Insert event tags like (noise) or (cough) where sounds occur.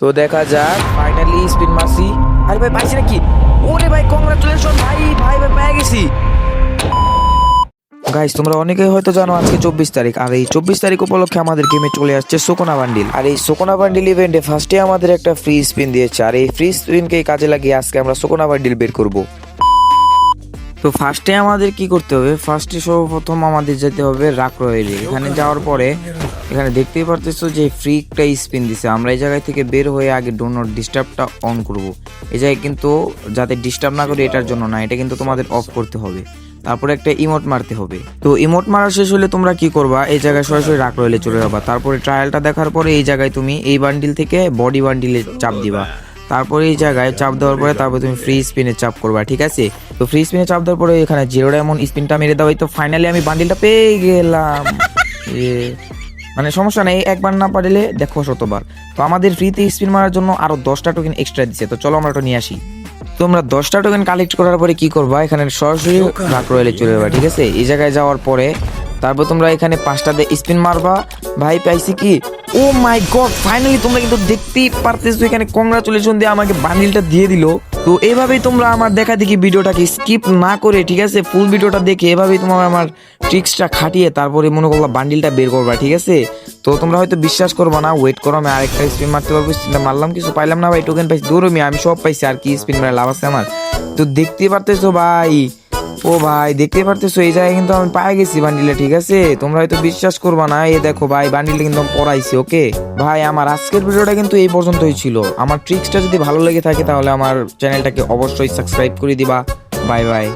তো দেখা যাক ফাইনালি স্পিন মারছি। আরে ভাই, পাইছি নাকি? ওরে ভাই কংগ্রাচুলেশন ভাই ভাই ভাই, পেয়ে গেছি। গাইস তোমরা অনেকেই হয়তো জানো আজকে চব্বিশ তারিখ, আর এই চব্বিশ তারিখ উপলক্ষে আমাদের গেমে চলে আসছে সোকোনা বান্ডিল আর এই সোকোনা বান্ডিল ইভেন্টে ফার্স্টে আমাদের একটা ফ্রি স্পিন দিয়েছে, আর এই ফ্রি স্পিনকে কাজে লাগিয়ে আজকে আমরা সোকোনা বান্ডিল বের করব। তো ফার্স্টে আমাদের কি করতে হবে? ফার্স্টে সর্বপ্রথম আমাদের যেতে হবে রাক রয়েলে এখানে যাওয়ার পরে এখানে দেখতেই পারতেছো যে ফ্রি একটা স্পিন দিছে। আমরা এই জায়গায় থেকে বের হয়ে আগে ডো নট ডিস্টার্বটা অন করব। এই জায়গায় কিন্তু যাতে ডিস্টার্ব না করি এটার জন্য না, এটা কিন্তু তোমাদের অফ করতে হবে। তারপরে একটা ইমোট মারতে হবে। তো ইমোট মারা শেষ হলে তোমরা কি করবা? এই জায়গায় সরাসরি রাক রয়েলে চলে যাবা। তারপরে ট্রায়ালটা দেখার পরে এই জায়গায় তুমি এই বান্ডিল থেকে বডি বান্ডিলে চাপ দিবা। তারপরে এই জায়গায় চাপ দেওয়ার পরে তারপরে তুমি ফ্রি স্পিনে চাপ করবা, ঠিক আছে? তো ফ্রি স্পিনে চাপ দেওয়ার পরে এখানে জিরো ডায়মন্ড স্পিনটা মেরে দেওয়া তো ফাইনালি আমি বান্ডিলটা পেয়ে গেলাম। (laughs) মানে সমস্যা নেই, একবার না পারলে দেখো শতবার। তো আমাদের ফ্রিতে স্পিন মারার জন্য আরও দশটা টোকেন এক্সট্রা দিচ্ছে তো চলো আমরা ওটা নিয়ে আসি। তোমরা দশটা টোকেন কালেক্ট করার পরে কি করবা? এখানে সরাসরি রাক রয়েলে চলে যাবা, ঠিক আছে? এই জায়গায় যাওয়ার পরে তারপর তোমরা এখানে পাঁচটা দিয়ে স্পিন মারবা। ভাই, পাইছি কি? ও মাই গড ফাইনালি তোমরা কিন্তু দেখতেই পারতেছো, এখানে কংগ্রাচুলেশন দিয়ে আমাকে বান্ডিলটা দিয়ে দিলো। তো এভাবেই তোমরা আমার দেখা দেখি ভিডিওটাকে স্কিপ না করে, ঠিক আছে? ফুল ভিডিওটা দেখে এভাবেই তোমার আমার ট্রিক্সটা খাটিয়ে তারপরে মনে করবা বান্ডিলটা বের করবা, ঠিক আছে? তো তোমরা হয়তো বিশ্বাস করবা না ওয়েট করো, আমি আরেকটা স্পিন মারতে পারব স্পিনটা মারলাম, কিছু পাইলাম না ভাই টোকেন পাইছি দৌড়মি আমি সব পাইছি, আর কি স্পিন মারে লাভ আছে আমার? তো দেখতে পারতেছো ভাই ও ভাই দেখতে পারতেছো, এই জায়গায় কিন্তু আমি পায়ে গেছি বান্ডিলে, ঠিক আছে? তোমরা হয়তো বিশ্বাস করবা না, এই দেখো ভাই বান্ডিলটা কিন্তু আমি পড়াইছি ওকে? ভাই, আমার আজকের ভিডিওটা কিন্তু এই পর্যন্তই ছিল। আমার ট্রিক্সটা যদি ভালো লেগে থাকে তাহলে আমার চ্যানেলটাকে অবশ্যই সাবস্ক্রাইব করে দিবা। Bye bye